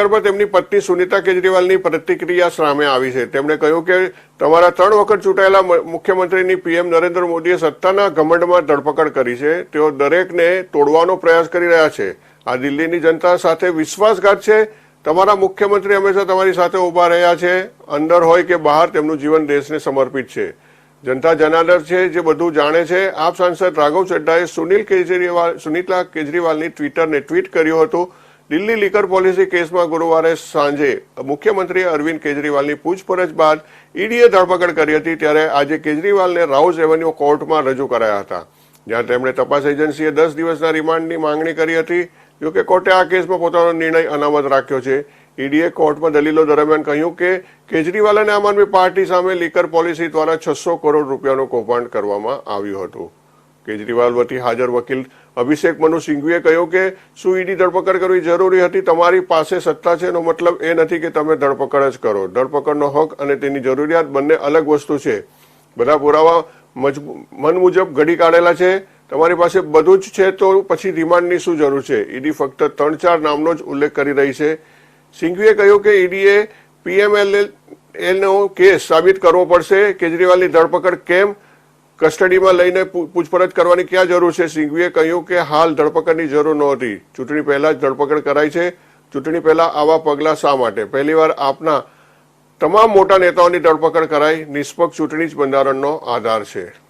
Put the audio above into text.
આગળ તેમની પત્ની સુનીતા કેજરીવાલની પ્રતિક્રિયા સામે આવી છે. તેમણે કહ્યું કે તમારા ત્રણ વખત ચૂંટાયેલા મુખ્યમંત્રીની પીએમ નરેન્દ્ર મોદીએ સત્તાના ઘમંડમાં ધરપકડ કરી છે. તેઓ દરેકને તોડવાનો પ્રયાસ કરી રહ્યા છે. આ દિલ્હીની જનતા સાથે વિશ્વાસઘાત છે. તમારા મુખ્યમંત્રી હંમેશા તમારી સાથે ઊભા રહ્યા છે. અંદર હોય કે બહાર, તેમનું જીવન દેશને સમર્પિત છે. જનતા જનાર્દન છે જે બધું જાણે છે. આપ સાંસદ રાઘવ ચડ્ડાએ સુનિલ કેજરીવાલ, સુનીતા કેજરીવાલની ટ્વિટરને ટ્વીટ કર્યું હતું. દિલ્હી લીકર પોલિસી કેસમાં ગુરુવારે સાંજે મુખ્યમંત્રી અરવિંદ કેજરીવાલની પૂછપરછ બાદ ઈડીએ ધરપકડ કરી હતી ત્યારે આજે કેજરીવાલને રાઉઝ એવન્યુ કોર્ટમાં રજૂ કરાયા હતા. જ્યાં તેમણે તપાસ એજન્સીએ દસ દિવસના રિમાન્ડની માંગણી કરી હતી, જોકે કોર્ટે આ કેસમાં પોતાનો નિર્ણય અનામત રાખ્યો છે. ઈડીએ કોર્ટમાં દલીલો દરમિયાન કહ્યું કે કેજરીવાલ અને આમ આદમી પાર્ટી સામે લીકર પોલિસી દ્વારા છસો કરોડ રૂપિયાનું કૌભાંડ કરવામાં આવ્યું હતું. કેજરીવાલ વતી હાજર વકીલ અભિષેક મનુ સિંઘવીએ કહ્યું કે શું ઈડી ધરપકડ કરવી જરૂરી હતી? તમારી પાસે સત્તા છે એનો મતલબ એ નથી કે તમે ધરપકડ જ કરો. ધરપકડનો હક અને તેની જરૂરિયાત બંને અલગ વસ્તુ છે. બધા પુરાવા મન મુજબ ઘડી કાઢેલા છે. તમારી પાસે બધું જ છે તો પછી રિમાન્ડની શું જરૂર છે? ઈડી ફક્ત ત્રણ ચાર નામનો જ ઉલ્લેખ કરી રહી છે. સિંઘવીએ કહ્યું કે ઈડીએ પીએમએલ નો કેસ સાબિત કરવો પડશે. કેજરીવાલની ધરપકડ કેમ કસ્ટડીમાં લઈને પૂછપરછ કરવાની ક્યાં જરૂર છે? સિંઘવીએ કહ્યું કે હાલ ધરપકડની જરૂર નહોતી. ચૂંટણી પહેલા જ ધરપકડ કરાઈ છે. ચૂંટણી પહેલા આવા પગલાં શા માટે? પહેલીવાર આપના તમામ મોટા નેતાઓની ધરપકડ કરાઈ. નિષ્પક્ષ ચૂંટણી જ બંધારણનો આધાર છે.